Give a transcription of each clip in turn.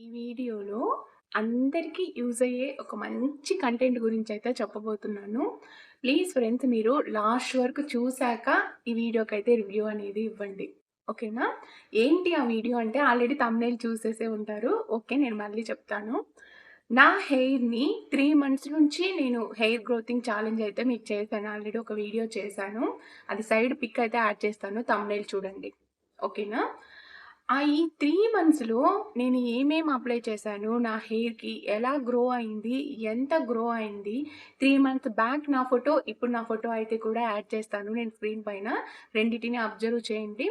ఈ వీడియోలో అందరికీ యూజ్ అయ్యే ఒక మంచి కంటెంట్ గురించి అయితే చెప్పబోతున్నాను. ప్లీజ్ ఫ్రెండ్స్ మీరు లాస్ట్ వరకు చూసాక ఈ వీడియోకైతే రివ్యూ అనేది ఇవ్వండి. ఓకేనా? ఏంటి ఆ వీడియో అంటే ఆల్రెడీ థంబ్‌నెయిల్ చూసేసే ఉంటారు. ఓకే. నేను మళ్ళీ చెప్తాను. నా హెయిర్‌ని త్రీ మంత్స్ నుంచి నేను హెయిర్ గ్రోతింగ్ ఛాలెంజ్ అయితే మీకు చేశాను. ఆల్రెడీ ఒక వీడియో చేశాను. అది సైడ్ పిక్ అయితే యాడ్ చేస్తాను. థంబ్‌నెయిల్ చూడండి. ఓకేనా? ఆ ఈ త్రీ మంత్స్‌లో నేను ఏమేమి అప్లై చేశాను, నా హెయిర్‌కి ఎలా గ్రో అయింది, ఎంత గ్రో అయింది, త్రీ మంత్స్ బ్యాక్ నా ఫోటో, ఇప్పుడు నా ఫోటో అయితే కూడా యాడ్ చేస్తాను నేను స్క్రీన్ పైన. రెండింటిని అబ్జర్వ్ చేయండి.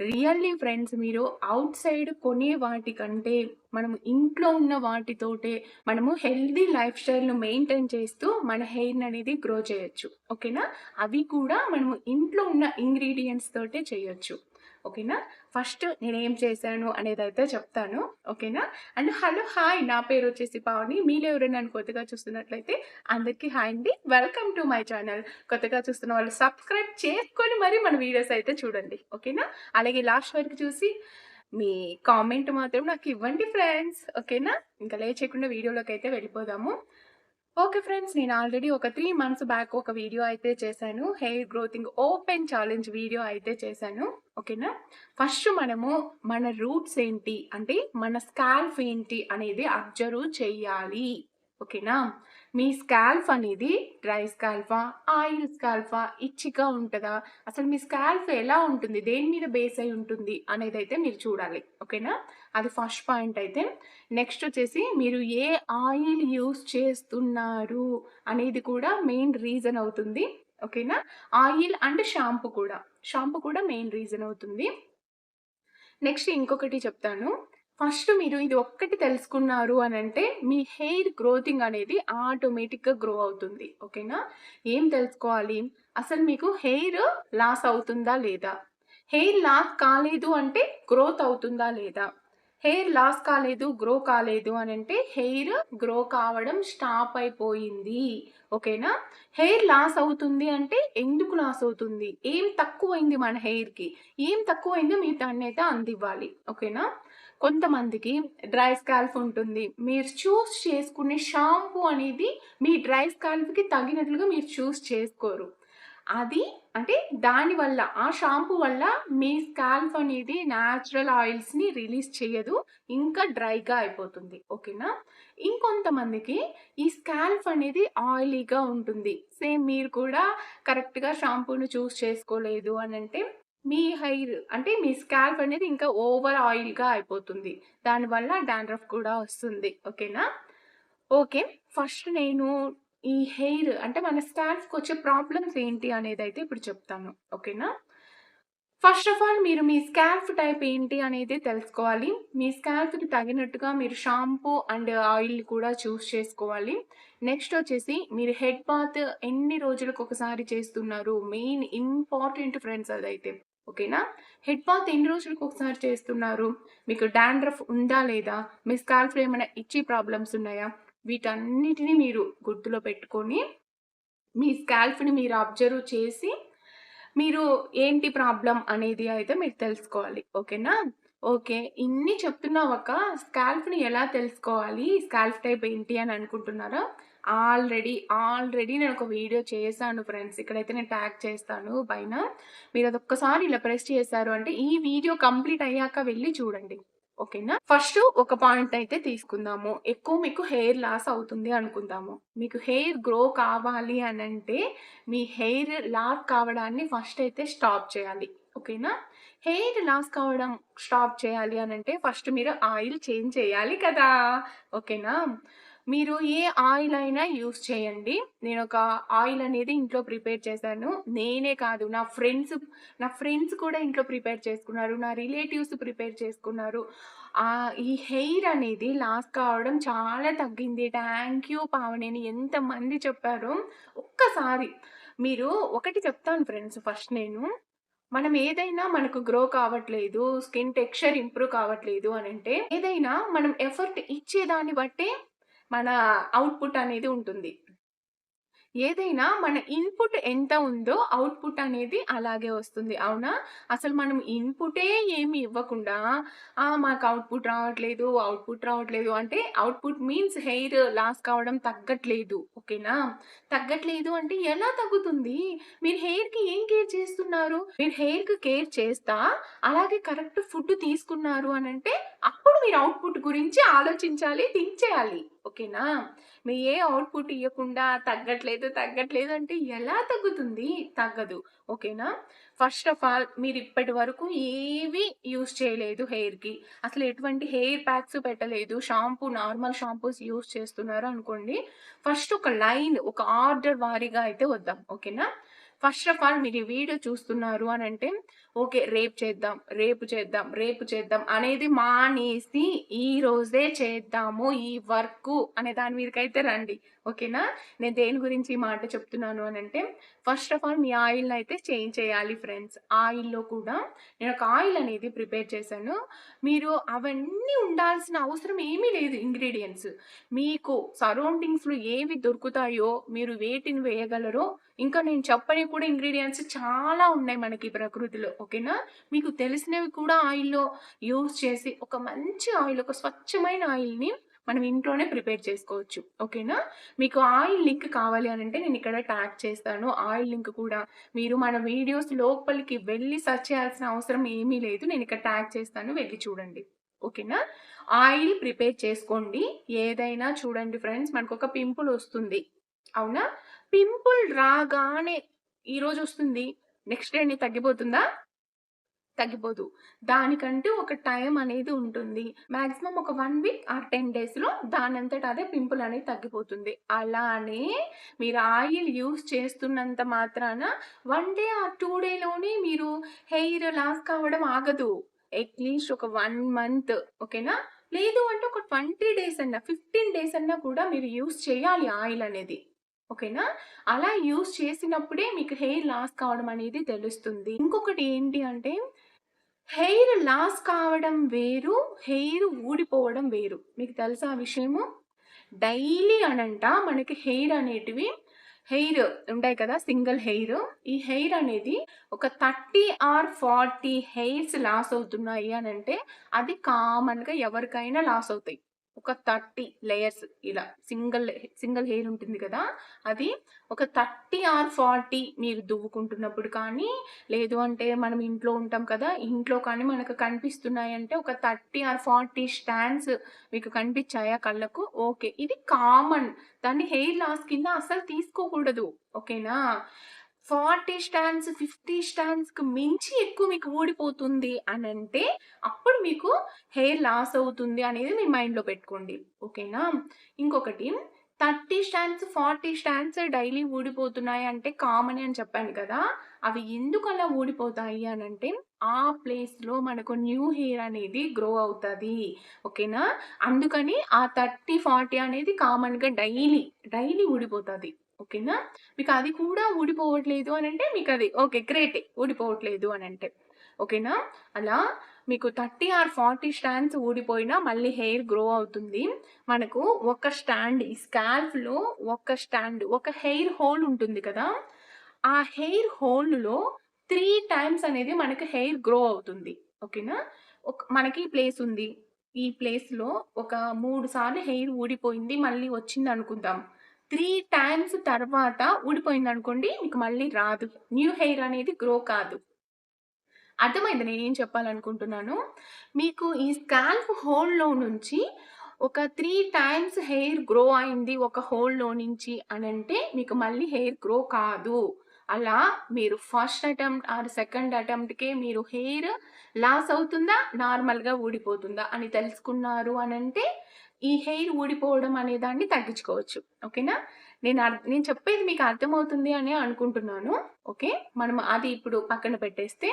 రియల్లీ ఫ్రెండ్స్ మీరు అవుట్ సైడ్ కొనే వాటికంటే, మనం ఇంట్లో ఉన్న వాటితోటే మనము హెల్తీ లైఫ్ స్టైల్‌ను మెయింటైన్ చేస్తూ మన హెయిర్‌ని అనేది గ్రో చేయొచ్చు. ఓకేనా? అవి కూడా మనము ఇంట్లో ఉన్న ఇంగ్రీడియంట్స్ తోటే చేయొచ్చు. ఓకేనా? ఫస్ట్ నేనేం చేశాను అనేది అయితే చెప్తాను. ఓకేనా? And hello! హాయ్! నా పేరు వచ్చేసి పావని. మీరు ఎవరైనా నన్ను కొత్తగా చూస్తున్నట్లయితే అందరికీ హాయ్ అండి. Welcome to my channel. కొత్తగా చూస్తున్న వాళ్ళు సబ్స్క్రైబ్ చేసుకొని మరి మన వీడియోస్ అయితే చూడండి. ఓకేనా? అలాగే లాస్ట్ వరకు చూసి మీ కామెంట్ మాత్రం నాకు ఇవ్వండి ఫ్రెండ్స్. ఓకేనా? ఇంకా లేచేయకుండా వీడియోలోకి అయితే వెళ్ళిపోదాము. Okay friends. నేను ఆల్రెడీ ఒక త్రీ మంత్స్ బ్యాక్ ఒక వీడియో అయితే చేశాను. హెయిర్ గ్రోతింగ్ ఓపెన్ ఛాలెంజ్ వీడియో అయితే చేశాను. ఓకేనా? ఫస్ట్ మనము మన రూట్స్ ఏంటి, అంటే మన స్కాల్ఫ్ ఏంటి అనేది అబ్జర్వ్ చేయాలి ఓకేనా? మీ స్కాల్ఫ్ అనేది డ్రై స్కాల్ఫా ఆయిల్ స్కాల్ఫా ఇచ్చిగా ఉంటుందా అసలు మీ స్కాల్ఫ్ ఎలా ఉంటుంది? దేని మీద బేస్ అయి ఉంటుంది అనేది అయితే మీరు చూడాలి. ఓకేనా? అది ఫస్ట్ పాయింట్ అయితే. నెక్స్ట్ వచ్చేసి మీరు ఏ ఆయిల్ యూజ్ చేస్తున్నారు అనేది కూడా మెయిన్ రీజన్ అవుతుంది. ఓకేనా? ఆయిల్ అండ్ షాంపూ కూడా. షాంపూ కూడా మెయిన్ రీజన్ అవుతుంది. నెక్స్ట్ ఇంకొకటి చెప్తాను. ఫస్ట్ మీరు ఇది ఒక్కటి తెలుసుకున్నారు అని అంటే మీ హెయిర్ గ్రోతింగ్ అనేది ఆటోమేటిక్‌గా గ్రో అవుతుంది. ఓకేనా? ఏం తెలుసుకోవాలి? అసలు మీకు హెయిర్ లాస్ అవుతుందా లేదా? హెయిర్ లాస్ కాలేదు అంటే గ్రోత్ అవుతుందా లేదా? హెయిర్ లాస్ కాలేదు, గ్రో కాలేదు అని అంటే హెయిర్ గ్రో కావడం స్టాప్ అయిపోయింది. ఓకేనా? హెయిర్ లాస్ అవుతుంది అంటే ఎందుకు లాస్ అవుతుంది? ఏం తక్కువైంది మన హెయిర్‌కి? ఏం తక్కువైందో మీరు అయితే అందివ్వాలి. ఓకేనా? కొంతమందికి డ్రై స్కాల్ఫ్ ఉంటుంది. మీరు చూస్ చేసుకునే షాంపూ అనేది మీ డ్రై స్కాల్ఫ్కి తగినట్లుగా మీరు చూస్ చేసుకోరు. అది అంటే దానివల్ల ఆ షాంపూ వల్ల మీ స్కాల్ఫ్ అనేది న్యాచురల్ ఆయిల్స్‌ని రిలీజ్ చేయదు ఇంకా డ్రైగా అయిపోతుంది. ఓకేనా? ఇంకొంతమందికి ఈ స్కాల్ఫ్ అనేది ఆయిలీగా ఉంటుంది. సేమ్ మీరు కూడా కరెక్ట్‌గా షాంపూని చూస్ చేసుకోలేదు అని అంటే మీ హెయిర్ అంటే మీ స్కాల్ఫ్ అనేది ఇంకా ఓవర్ ఆయిల్‌గా అయిపోతుంది. దానివల్ల డాండ్రఫ్ కూడా వస్తుంది. ఓకేనా? ఓకే. ఫస్ట్ నేను ఈ హెయిర్ అంటే మన స్కాల్ప్‌కొచ్చే ప్రాబ్లమ్స్ ఏంటి అనేది అయితే ఇప్పుడు చెప్తాను. ఓకేనా? ఫస్ట్ ఆఫ్ ఆల్ మీరు మీ స్కాల్ఫ్ టైప్ ఏంటి అనేది తెలుసుకోవాలి. మీ స్కాల్ఫ్కి తగినట్టుగా మీరు షాంపూ అండ్ ఆయిల్ కూడా చూస్ చేసుకోవాలి. నెక్స్ట్ వచ్చేసి మీరు హెడ్ బాత్ ఎన్ని రోజులకొకసారి చేస్తున్నారు? మెయిన్ ఇంపార్టెంట్ ఫ్రెండ్స్ అదైతే. ఓకేనా? హెడ్ బాత్ ఎన్ని రోజులకొకసారి చేస్తున్నారు? మీకు డాండ్రఫ్ ఉందా లేదా? మీ స్కాల్ఫ్లో ఏమైనా ఇచ్చి ప్రాబ్లమ్స్ ఉన్నాయా? వీటన్నిటిని మీరు గుర్తులో పెట్టుకొని మీ స్కాల్ఫ్ని మీరు అబ్జర్వ్ చేసి మీరు ఏంటి ప్రాబ్లం అనేది అయితే మీరు తెలుసుకోవాలి. ఓకేనా? ఓకే. ఇన్ని చెప్తున్నావక్క స్కాల్ఫ్ని ఎలా తెలుసుకోవాలి? స్కాల్ఫ్ టైప్ ఏంటి అని అనుకుంటున్నారా? ఆల్రెడీ, ఆల్రెడీ నేను ఒక వీడియో చేశాను ఫ్రెండ్స్. ఇక్కడైతే నేను ట్యాగ్ చేస్తాను పైన. మీరు అదొక్కసారి ఇలా ప్రెస్ చేశారు అంటే ఈ వీడియో కంప్లీట్ అయ్యాక వెళ్ళి చూడండి. ఓకేనా? ఫస్ట్ ఒక పాయింట్ అయితే తీసుకుందాము. ఎక్కువ మీకు హెయిర్ లాస్ అవుతుంది అనుకుందాము. మీకు హెయిర్ గ్రో కావాలి అనంటే మీ హెయిర్ లాస్ కావడాన్ని ఫస్ట్ అయితే స్టాప్ చేయాలి. ఓకేనా? హెయిర్ లాస్ కావడం స్టాప్ చేయాలి అని అంటే ఫస్ట్ మీరు ఆయిల్ చేంజ్ చేయాలి కదా! ఓకేనా? మీరు ఏ ఆయిల్ అయినా యూజ్ చేయండి. నేను ఒక ఆయిల్ అనేది ఇంట్లో ప్రిపేర్ చేశాను. నేనే కాదు నా ఫ్రెండ్స్ నా ఫ్రెండ్స్ కూడా ఇంట్లో ప్రిపేర్ చేసుకున్నారు. నా రిలేటివ్స్ ప్రిపేర్ చేసుకున్నారు. ఈ హెయిర్ అనేది లాస్ కావడం చాలా తగ్గింది. థ్యాంక్ యూ పావనేని అని ఎంతమంది చెప్పారో ఒక్కసారి మీరు ఒకటి చెప్తాను ఫ్రెండ్స్ ఫస్ట్ నేను. మనం ఏదైనా మనకు గ్రో కావట్లేదు, స్కిన్ టెక్స్చర్ ఇంప్రూవ్ కావట్లేదు అంటే ఏదైనా మనం ఎఫర్ట్ ఇచ్చేదాన్ని బట్టే మన అవుట్పుట్ అనేది ఉంటుంది. ఏదైనా మన ఇన్‌పుట్ ఎంత ఉందో అవుట్‌పుట్ అనేది అలాగే వస్తుంది. అవునా? అసలు మనం ఇన్‌పుటే ఏమి ఇవ్వకుండా మాకు అవుట్‌పుట్ రావట్లేదు, అవుట్‌పుట్ రావట్లేదు అంటే అవుట్‌పుట్ మీన్స్ హెయిర్ లాస్ కావడం తగ్గట్లేదు. ఓకేనా? తగ్గట్లేదు అంటే ఎలా తగ్గుతుంది? మీరు హెయిర్‌కి ఏం కేర్ చేస్తున్నారు? మీరు హెయిర్‌కి కేర్ చేస్తా అలాగే కరెక్ట్ ఫుడ్ తీసుకున్నారు అనంటే అప్పుడు మీరు అవుట్‌పుట్ గురించి ఆలోచించాలి, థింక్ చేయాలి. ఓకేనా? మీ ఏ అవుట్‌పుట్ ఇవ్వకుండా తగ్గట్లేదు, తగ్గట్లేదు అంటే ఎలా తగ్గుతుంది? తగ్గదు. ఓకేనా? ఫస్ట్ ఆఫ్ ఆల్ మీరు ఇప్పటి వరకు ఏవి యూస్ చేయలేదు హెయిర్‌కి. అసలు ఎటువంటి హెయిర్ ప్యాక్స్ పెట్టలేదు. షాంపూ నార్మల్ షాంపూస్ యూజ్ చేస్తున్నారు అనుకోండి. ఫస్ట్ ఒక లైన్ ఒక ఆర్డర్ వారీగా అయితే వద్దాం. ఓకేనా? ఫస్ట్ ఆఫ్ ఆల్ మీరు ఈ వీడియో చూస్తున్నారు అని అంటే ఓకే. రేపు చేద్దాం, రేపు చేద్దాం, రేపు చేద్దాం అనేది మానేసి ఈ రోజే చేద్దాము ఈ వర్కు అనే దాని మీదకైతే రండి. ఓకేనా? నేను దేని గురించి ఈ మాట చెప్తున్నాను అని అంటే ఫస్ట్ ఆఫ్ ఆల్ మీ ఆయిల్‌ని అయితే చేంజ్ చేయాలి ఫ్రెండ్స్. ఆయిల్‌లో కూడా నేను ఒక ఆయిల్ అనేది ప్రిపేర్ చేశాను. మీరు అవన్నీ ఉండాల్సిన అవసరం ఏమీ లేదు ఇంగ్రీడియంట్స్ మీకు సరౌండింగ్స్‌లో ఏవి దొరుకుతాయో మీరు వేటిని వేయగలరో ఇంకా నేను చెప్పని కూడా ఇంగ్రీడియంట్స్ చాలా ఉన్నాయి మనకి ప్రకృతిలో. ఓకేనా? మీకు తెలిసినవి కూడా ఆయిల్‌లో యూజ్ చేసి ఒక మంచి ఆయిల్ ఒక స్వచ్ఛమైన ఆయిల్‌ని మనం ఇంట్లోనే ప్రిపేర్ చేసుకోవచ్చు. ఓకేనా? మీకు ఆయిల్ లింక్ కావాలి అని అంటే నేను ఇక్కడ ట్యాగ్ చేస్తాను. ఆయిల్ లింక్ కూడా మీరు మన వీడియోస్ లోపలికి వెళ్ళి సెర్చ్ చేయాల్సిన అవసరం ఏమీ లేదు. నేను ఇక్కడ ట్యాగ్ చేస్తాను. వెళ్ళి చూడండి. ఓకేనా? ఆయిల్ ప్రిపేర్ చేసుకోండి. ఏదైనా చూడండి ఫ్రెండ్స్ మనకు ఒక పింపుల్ వస్తుంది. అవునా? పింపుల్ రాగానే ఈరోజు వస్తుంది. నెక్స్ట్ డే డేనే తగ్గిపోతుందా? తగ్గిపోదు. దానికంటే ఒక టైం అనేది ఉంటుంది. మాక్సిమం ఒక వన్ వీక్ ఆర్ 10 డేస్‌లో దానంతట అదే పింపుల్ అనేది తగ్గిపోతుంది. అలానే మీరు ఆయిల్ యూస్ చేస్తున్నంత మాత్రాన వన్ డే ఆ టూ డేలోనే మీరు హెయిర్ లాస్ కావడం ఆగదు. అట్‌లీస్ట్ ఒక వన్ మంత్ ఓకేనా? లేదు అంటే ఒక 20 డేస్ అన్నా, 15 డేస్ అన్నా కూడా మీరు యూస్ చేయాలి ఆయిల్ అనేది. ఓకేనా? అలా యూస్ చేసినప్పుడే మీకు హెయిర్ లాస్ కావడం అనేది తెలుస్తుంది. ఇంకొకటి ఏంటి అంటే హెయిర్ లాస్ కావడం వేరు, హెయిర్ ఊడిపోవడం వేరు. మీకు తెలుసా ఆ విషయము? డైలీ అనంట మనకి హెయిర్ అనేటివి హెయిర్ ఉంటాయి కదా! Single hair. ఈ హెయిర్ అనేది ఒక 30 ఆర్ 40 హెయిర్స్ లాస్ అవుతున్నాయి అని అంటే అది కామన్‌గా ఎవరికైనా లాస్ అవుతాయి. ఒక 30 లేయర్స్ ఇలా సింగిల్ సింగిల్ హెయిర్ ఉంటుంది కదా! అది ఒక 30 ఆర్ 40 మీరు దువ్వుకుంటున్నప్పుడు కానీ, లేదు అంటే మనం ఇంట్లో ఉంటాం కదా! ఇంట్లో కానీ మనకు కనిపిస్తున్నాయంటే ఒక 30 ఆర్ 40 స్టాండ్స్ మీకు కనిపించాయా కళ్ళకు? ఓకే. ఇది కామన్. దాన్ని హెయిర్ లాస్ కింద అస్సలు తీసుకోకూడదు. ఓకేనా? 40 స్టాండ్స్, 50 స్టాండ్స్‌కి మించి ఎక్కువ మీకు ఊడిపోతుంది అనంటే అప్పుడు మీకు హెయిర్ లాస్ అవుతుంది అనేది మీ మైండ్‌లో పెట్టుకోండి. ఓకేనా? ఇంకొకటి 30 స్టాండ్స్, 40 స్టాండ్స్ డైలీ ఊడిపోతున్నాయి అంటే కామన్ అని చెప్పాను కదా! అవి ఎందుకు అలా ఊడిపోతాయి అంటే ఆ ప్లేస్‌లో మనకు న్యూ హెయిర్ అనేది గ్రో అవుతుంది ఓకేనా? అందుకని ఆ 30, 40 అనేది కామన్‌గా డైలీ, డైలీ ఊడిపోతుంది ఓకేనా? మీకు అది కూడా ఊడిపోవట్లేదు అని అంటే మీకు అది ఓకే. గ్రేటే ఊడిపోవట్లేదు అని అంటే ఓకేనా? అలా మీకు 30 ఆర్ 40 స్టాండ్స్ ఊడిపోయినా మళ్ళీ హెయిర్ గ్రో అవుతుంది. మనకు ఒక స్టాండ్ ఈ స్కాల్ఫ్లో ఒక స్టాండ్ ఒక హెయిర్ హోల్ ఉంటుంది కదా! ఆ హెయిర్ హోల్‌లో త్రీ టైమ్స్ అనేది మనకి హెయిర్ గ్రో అవుతుంది. ఓకేనా? ఒక మనకి ప్లేస్ ఉంది. ఈ ప్లేస్‌లో ఒక మూడు సార్లు హెయిర్ ఊడిపోయింది. మళ్ళీ వచ్చింది అనుకుందాం త్రీ టైమ్స్ తర్వాత ఊడిపోయింది అనుకోండి మీకు మళ్ళీ రాదు. న్యూ హెయిర్ అనేది గ్రో కాదు. అర్థమైంది నేను ఏం చెప్పాలనుకుంటున్నాను మీకు ఈ స్కాల్ప్ హోల్‌లో నుంచి ఒక త్రీ టైమ్స్ హెయిర్ గ్రో అయింది ఒక హోల్‌లో నుంచి అనంటే మీకు మళ్ళీ హెయిర్ గ్రో కాదు. అలా మీరు ఫస్ట్ అటెంప్ట్ ఆర్ సెకండ్ అటెంప్ట్‌కే మీరు హెయిర్ లాస్ అవుతుందా? నార్మల్‌గా ఊడిపోతుందా? అని తెలుసుకున్నారు అనంటే ఈ హెయిర్ ఊడిపోవడం అనే దాన్ని తగ్గించుకోవచ్చు. ఓకేనా? నేను నేను చెప్పేది మీకు అర్థమవుతుంది అని అనుకుంటున్నాను. ఓకే. మనం అది ఇప్పుడు పక్కన పెట్టేస్తే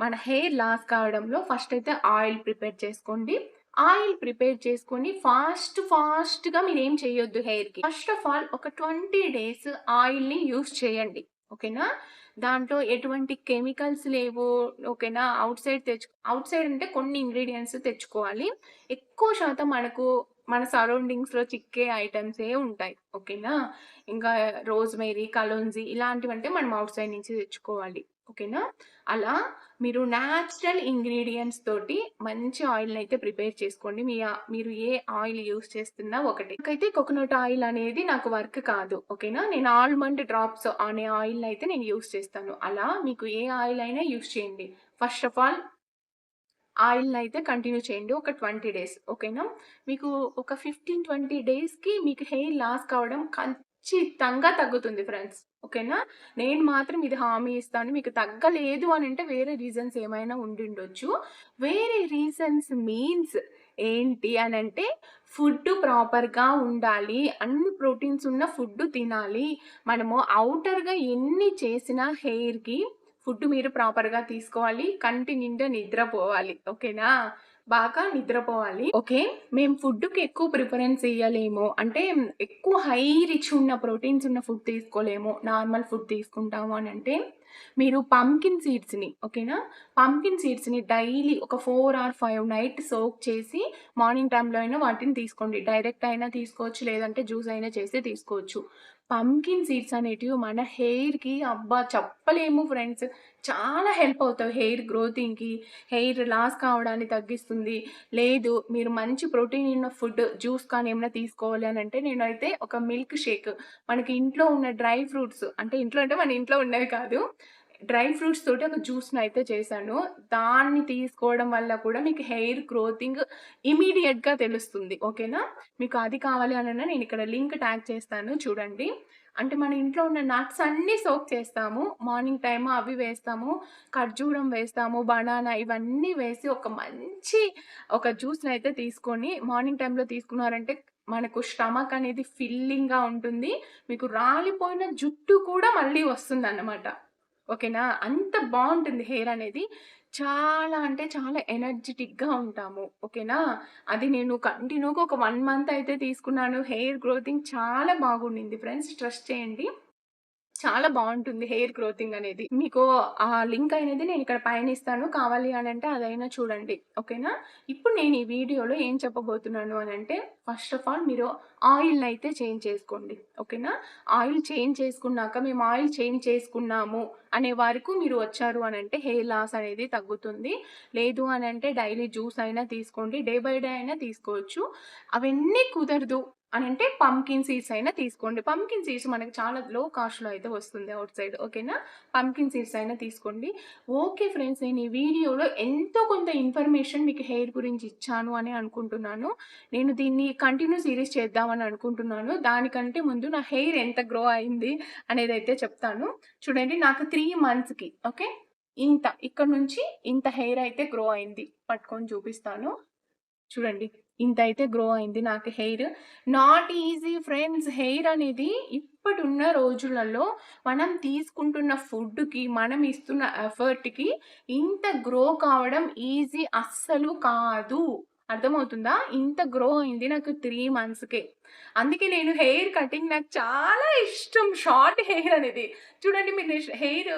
మన హెయిర్ లాస్ కావడంలో ఫస్ట్ అయితే ఆయిల్ ప్రిపేర్ చేసుకోండి. ఆయిల్ ప్రిపేర్ చేసుకొని ఫాస్ట్ ఫాస్ట్‌గా మీరు ఏం చేయొద్దు హెయిర్‌కి. ఫస్ట్ ఆఫ్ ఆల్ ఒక 20 డేస్ ఆయిల్‌ని యూజ్ చేయండి. ఓకేనా? దాంట్లో ఎటువంటి కెమికల్స్ లేవు. ఓకేనా? అవుట్ సైడ్ తెచ్చు అవుట్ సైడ్ అంటే కొన్ని ఇంగ్రీడియంట్స్ తెచ్చుకోవాలి. ఎక్కువ శాతం మనకు మన సరౌండింగ్స్‌లో చిక్కే ఐటమ్సే ఉంటాయి. ఓకేనా? ఇంకా రోజ్‌మేరీ, ఇలాంటివి ఇలాంటివంటే మనం అవుట్ సైడ్ నుంచి తెచ్చుకోవాలి. ఓకేనా? అలా మీరు న్యాచురల్ ఇంగ్రీడియంట్స్ తోటి మంచి ఆయిల్ని అయితే ప్రిపేర్ చేసుకోండి. మీ మీరు ఏ ఆయిల్ యూజ్ చేస్తున్నా ఒకటే. నాకైతే కోకోనట్ ఆయిల్ అనేది నాకు వర్క్ కాదు. ఓకేనా? నేను ఆల్మండ్ డ్రాప్స్ అనే ఆయిల్‌నైతే నేను యూస్ చేస్తాను. అలా మీకు ఏ ఆయిల్ అయినా యూస్ చేయండి. ఫస్ట్ ఆఫ్ ఆల్ ఆయిల్ని అయితే కంటిన్యూ చేయండి. ఒక 20 డేస్. ఓకేనా? మీకు ఒక 15, 20 డేస్‌కి మీకు హెయిర్ లాస్ కావడం ఖచ్చితంగా తగ్గుతుంది ఫ్రెండ్స్. ఓకేనా? నేను మాత్రం ఇది హామీ ఇస్తాను. మీకు తగ్గలేదు అని అంటే వేరే రీజన్స్ ఏమైనా ఉండిండొచ్చు. వేరే రీజన్స్ మీన్స్ ఏంటి అని అంటే ఫుడ్ ప్రాపర్‌గా ఉండాలి. అన్ని ప్రోటీన్స్ ఉన్న ఫుడ్ తినాలి. మనము అవుటర్గా ఎన్ని చేసినా హెయిర్‌కి ఫుడ్ మీరు ప్రాపర్‌గా తీసుకోవాలి. కంటి నిండా నిద్రపోవాలి. ఓకేనా? బాగా నిద్రపోవాలి. ఓకే. మేము ఫుడ్‌కి ఎక్కువ ప్రిఫరెన్స్ ఇవ్వలేము అంటే ఎక్కువ హై రిచ్ ఉన్న ప్రోటీన్స్ ఉన్న ఫుడ్ తీసుకోలేము. నార్మల్ ఫుడ్ తీసుకుంటాము అని అంటే మీరు పంకిన్ సీడ్స్‌ని ఓకేనా? పంకిన్ సీడ్స్‌ని డైలీ ఒక four or five night soak చేసి మార్నింగ్ టైంలో అయినా వాటిని తీసుకోండి. డైరెక్ట్ అయినా తీసుకోవచ్చు. లేదంటే జ్యూస్ అయినా చేసి తీసుకోవచ్చు. పంకిన్ సీడ్స్ అనేటివి మన హెయిర్‌కి అబ్బా! చెప్పలేము ఫ్రెండ్స్. చాలా హెల్ప్ అవుతాయి హెయిర్ గ్రోతింగ్‌కి, హెయిర్ లాస్ కావడాన్ని తగ్గిస్తుంది. లేదు మీరు మంచి ప్రోటీన్ ఉన్న ఫుడ్ జ్యూస్ కానీ ఏమైనా తీసుకోవాలి అని అంటే నేనైతే ఒక మిల్క్ షేక్ మనకి ఇంట్లో ఉన్న డ్రై ఫ్రూట్స్ అంటే ఇంట్లో అంటే మన ఇంట్లో ఉన్నవి కాదు. డ్రై ఫ్రూట్స్ తోటి ఒక జ్యూస్ని అయితే చేశాను. దాన్ని తీసుకోవడం వల్ల కూడా మీకు హెయిర్ గ్రోతింగ్ ఇమీడియట్గా తెలుస్తుంది. ఓకేనా? మీకు అది కావాలి అని నేను ఇక్కడ లింక్ ట్యాగ్ చేస్తాను చూడండి. అంటే మన ఇంట్లో ఉన్న నట్స్ అన్నీ సోక్ చేస్తాము. మార్నింగ్ టైమ్ అవి వేస్తాము. ఖర్జూరం వేస్తాము. బనానా ఇవన్నీ వేసి ఒక మంచి ఒక జ్యూస్ని అయితే తీసుకొని మార్నింగ్ టైంలో తీసుకున్నారంటే మనకు స్టమక్ అనేది ఫిల్లింగ్‌గా ఉంటుంది. మీకు రాలిపోయిన జుట్టు కూడా మళ్ళీ వస్తుందన్నమాట. ఓకేనా? అంత బాగుంటుంది హెయిర్ అనేది. చాలా అంటే చాలా ఎనర్జిటిక్‌గా ఉంటాము. ఓకేనా? అది నేను కంటిన్యూగా ఒక వన్ మంత్ అయితే తీసుకున్నాను. హెయిర్ గ్రోతింగ్ చాలా బాగుండింది ఫ్రెండ్స్. ట్రస్ట్ చేయండి. చాలా బాగుంటుంది హెయిర్ గ్రోతింగ్ అనేది. మీకు ఆ లింక్ అనేది నేను ఇక్కడ పైన ఇస్తాను. కావాలి అంటే అదైనా చూడండి. ఓకేనా? ఇప్పుడు నేను ఈ వీడియోలో ఏం చెప్పబోతున్నాను అని అంటే ఫస్ట్ ఆఫ్ ఆల్ మీరు ఆయిల్‌నైతే చేంజ్ చేసుకోండి. ఓకేనా? ఆయిల్ చేంజ్ చేసుకున్నాక మేము ఆయిల్ చేంజ్ చేసుకున్నాము అనే వరకు మీరు వచ్చారు అని అంటే హెయిర్ లాస్ అనేది తగ్గుతుంది. లేదు అని అంటే డైలీ జ్యూస్ అయినా తీసుకోండి. డే బై డే అయినా తీసుకోవచ్చు. అవన్నీ కుదరదు అని అంటే పంకిన్ సీడ్స్ అయినా తీసుకోండి. పంకిన్ సీడ్స్ మనకి చాలా లో కాస్ట్‌లో అయితే వస్తుంది అవుట్ సైడ్. ఓకేనా? పంకిన్ సీడ్స్ అయినా తీసుకోండి. ఓకే ఫ్రెండ్స్ నేను ఈ వీడియోలో ఎంతో కొంత ఇన్ఫర్మేషన్ మీకు హెయిర్ గురించి ఇచ్చాను అని అనుకుంటున్నాను. నేను దీన్ని కంటిన్యూ సీరీస్ చేద్దామని అనుకుంటున్నాను. దానికంటే ముందు నా హెయిర్ ఎంత గ్రో అయింది అనేది అయితే చెప్తాను. చూడండి నాకు త్రీ మంత్స్‌కి ఓకే. ఇంత ఇక్కడ నుంచి ఇంత హెయిర్ అయితే గ్రో అయింది. పట్టుకొని చూపిస్తాను. చూడండి. ఇంత అయితే గ్రో అయింది నాకు hair. Not easy friends hair అనేది ఇప్పుడున్న రోజులలో మనం తీసుకుంటున్న ఫుడ్‌కి, మనం ఇస్తున్న ఎఫర్ట్‌కి ఇంత గ్రో కావడం ఈజీ అస్సలు కాదు. అర్థమవుతుందా? ఇంత గ్రో అయింది నాకు త్రీ మంత్స్‌కే. అందుకే నేను హెయిర్ కటింగ్ నాకు చాలా ఇష్టం. షార్ట్ హెయిర్ అనేది. చూడండి మీరు హెయిర్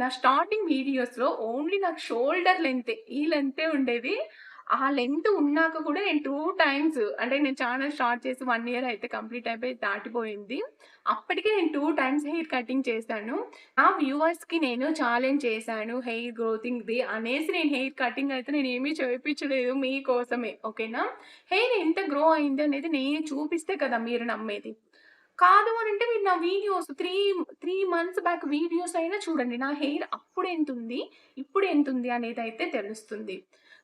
నా స్టార్టింగ్ వీడియోస్‌లో ఓన్లీ నాకు షోల్డర్ లెంతే. ఈ లెంతే ఉండేది. ఆ లెంత్ ఉన్నాక కూడా నేను టూ టైమ్స్ అంటే నేను ఛానల్ స్టార్ట్ చేసి వన్ ఇయర్ అయితే కంప్లీట్ అయిపోయి దాటిపోయింది. అప్పటికే నేను టూ టైమ్స్ హెయిర్ కటింగ్ చేశాను. నా వ్యూవర్స్‌కి నేను ఛాలెంజ్ చేశాను హెయిర్ గ్రోతింగ్‌ది అనేసి నేను హెయిర్ కటింగ్ అయితే నేను ఏమీ చేపించలేదు మీకోసమే. ఓకేనా? హెయిర్ ఎంత గ్రో అయింది అనేది నేను చూపిస్తే కదా మీరు నమ్మేది. కాదు అని అంటే మీరు నా వీడియోస్ 3, 3 మంత్స్ బ్యాక్ వీడియోస్ అయినా చూడండి. నా హెయిర్ అప్పుడు ఎంత ఉంది ఇప్పుడు ఎంత ఉంది అనేది అయితే తెలుస్తుంది.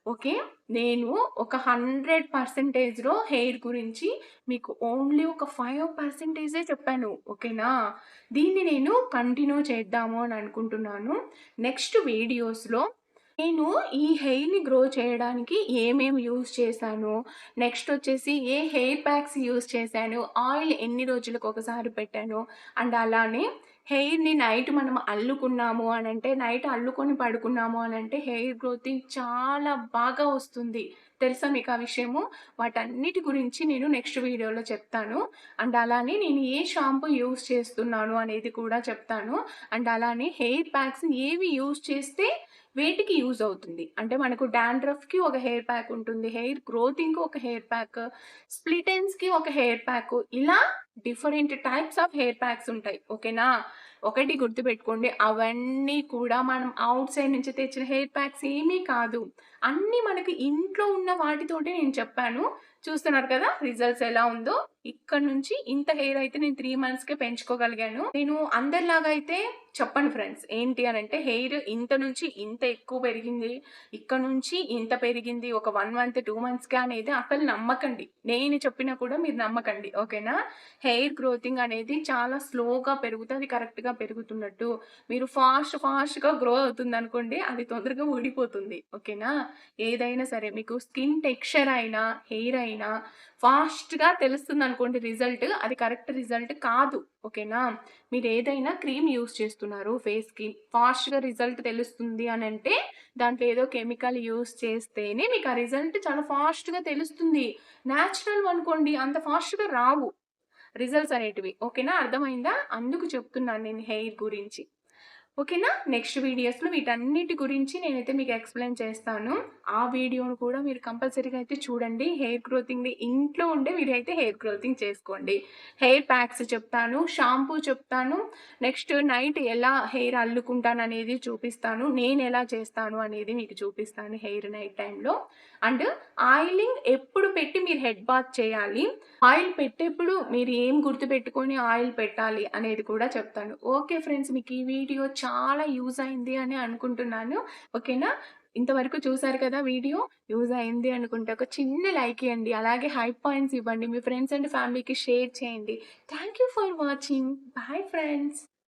ఓకే. నేను ఒక హండ్రెడ్ పర్సెంటేజ్లో హెయిర్ గురించి మీకు ఓన్లీ ఒక ఫైవ్ పర్సెంటేజే చెప్పాను. ఓకేనా? దీన్ని నేను కంటిన్యూ చేద్దాము అని అనుకుంటున్నాను. నెక్స్ట్ వీడియోస్‌లో నేను ఈ హెయిర్‌ని గ్రో చేయడానికి ఏమేమి యూస్ చేశాను, నెక్స్ట్ వచ్చేసి ఏ హెయిర్ ప్యాక్స్ యూస్ చేశాను, ఆయిల్ ఎన్ని రోజులకు ఒకసారి పెట్టాను అండ్ అలానే హెయిర్‌ని నైట్ మనం అల్లుకున్నాము అనంటే నైట్ అల్లుకొని పడుకున్నాము అని అంటే హెయిర్ గ్రోతింగ్ చాలా బాగా వస్తుంది. తెలుసా మీకు ఆ విషయము? వాటన్నిటి గురించి నేను నెక్స్ట్ వీడియోలో చెప్తాను. అండ్ అలానే నేను ఏ షాంపూ యూజ్ చేస్తున్నాను అనేది కూడా చెప్తాను. అండ్ అలానే హెయిర్ ప్యాక్స్ ఏవి యూజ్ చేస్తే వేటికి యూజ్ అవుతుంది? అంటే మనకు డాండ్రఫ్కి ఒక హెయిర్ ప్యాక్ ఉంటుంది హెయిర్ గ్రోతింగ్కి ఒక హెయిర్ ప్యాక్ స్ప్లిటెన్స్కి ఒక హెయిర్ ప్యాక్ ఇలా different types of hair packs ఉంటాయి. ఓకేనా? ఒకటి గుర్తుపెట్టుకోండి అవన్నీ కూడా మనం అవుట్ సైడ్ నుంచి తెచ్చిన హెయిర్ ప్యాక్స్ ఏమీ కాదు. అన్నీ మనకి ఇంట్లో ఉన్న వాటితోటి నేను చెప్పాను. చూస్తున్నారు కదా రిజల్ట్స్ ఎలా ఉందో. ఇక్కడ నుంచి ఇంత హెయిర్ అయితే నేను త్రీ మంత్స్కే పెంచుకోగలిగాను. నేను అందరిలాగా అయితే చెప్పండి ఫ్రెండ్స్ ఏంటి అని అంటే హెయిర్ ఇంత నుంచి ఇంత ఎక్కువ పెరిగింది. ఇక్కడ నుంచి ఇంత పెరిగింది. ఒక వన్ మంత్ టూ మంత్స్కి అనేది అసలు నమ్మకండి. నేను చెప్పినా కూడా మీరు నమ్మకండి ఓకేనా హెయిర్ గ్రోతింగ్ అనేది చాలా స్లోగా పెరుగుతుంది కరెక్ట్గా పెరుగుతున్నట్టు. మీరు ఫాస్ట్ ఫాస్ట్గా గ్రో అవుతుంది అనుకోండి అది తొందరగా ఊడిపోతుంది ఓకేనా ఏదైనా సరే మీకు స్కిన్ టెక్స్చర్ అయినా హెయిర్ అయినా ఫాస్ట్గా తెలుస్తుంది అనుకోండి రిజల్ట్. అది కరెక్ట్ రిజల్ట్ కాదు. ఓకేనా? మీరు ఏదైనా క్రీమ్ యూస్ చేస్తున్నారు ఫేస్కి ఫాస్ట్గా రిజల్ట్ తెలుస్తుంది అని అంటే దాంట్లో ఏదో కెమికల్ యూస్ చేస్తేనే మీకు ఆ రిజల్ట్ చాలా ఫాస్ట్గా తెలుస్తుంది. న్యాచురల్ అనుకోండి అంత ఫాస్ట్గా రావు. రిజల్ట్స్ అనేటివి. ఓకేనా? అర్థమైందా? అందుకు చెప్తున్నాను నేను హెయిర్ గురించి. ఓకేనా? నెక్స్ట్ వీడియోస్లో వీటన్నిటి గురించి నేనైతే మీకు ఎక్స్ప్లెయిన్ చేస్తాను. ఆ వీడియోను కూడా మీరు కంపల్సరీగా అయితే చూడండి. హెయిర్ గ్రోతింగ్ని ఇంట్లో ఉండే మీరు అయితే హెయిర్ గ్రోతింగ్ చేసుకోండి. హెయిర్ ప్యాక్స్ చెప్తాను షాంపూ చెప్తాను నెక్స్ట్ నైట్ ఎలా హెయిర్ అల్లుకుంటాను అనేది చూపిస్తాను. నేను ఎలా చేస్తాను అనేది మీకు చూపిస్తాను హెయిర్ నైట్ టైంలో. అండ్ ఆయిలింగ్ ఎప్పుడు పెట్టి మీరు హెడ్ బాత్ చేయాలి ఆయిల్ పెట్టేప్పుడు మీరు ఏం గుర్తు పెట్టుకొని ఆయిల్ పెట్టాలి అనేది కూడా చెప్తాను. ఓకే ఫ్రెండ్స్ మీకు ఈ వీడియో చాలా యూజ్ అయింది అని అనుకుంటున్నాను. ఓకేనా? ఇంతవరకు చూసారు కదా వీడియో? యూజ్ అయింది అనుకుంటే ఒక చిన్న లైక్ ఇవ్వండి. అలాగే హై పాయింట్స్ ఇవ్వండి. మీ ఫ్రెండ్స్ అండ్ ఫ్యామిలీకి షేర్ చేయండి. Thank you for watching. Bye friends.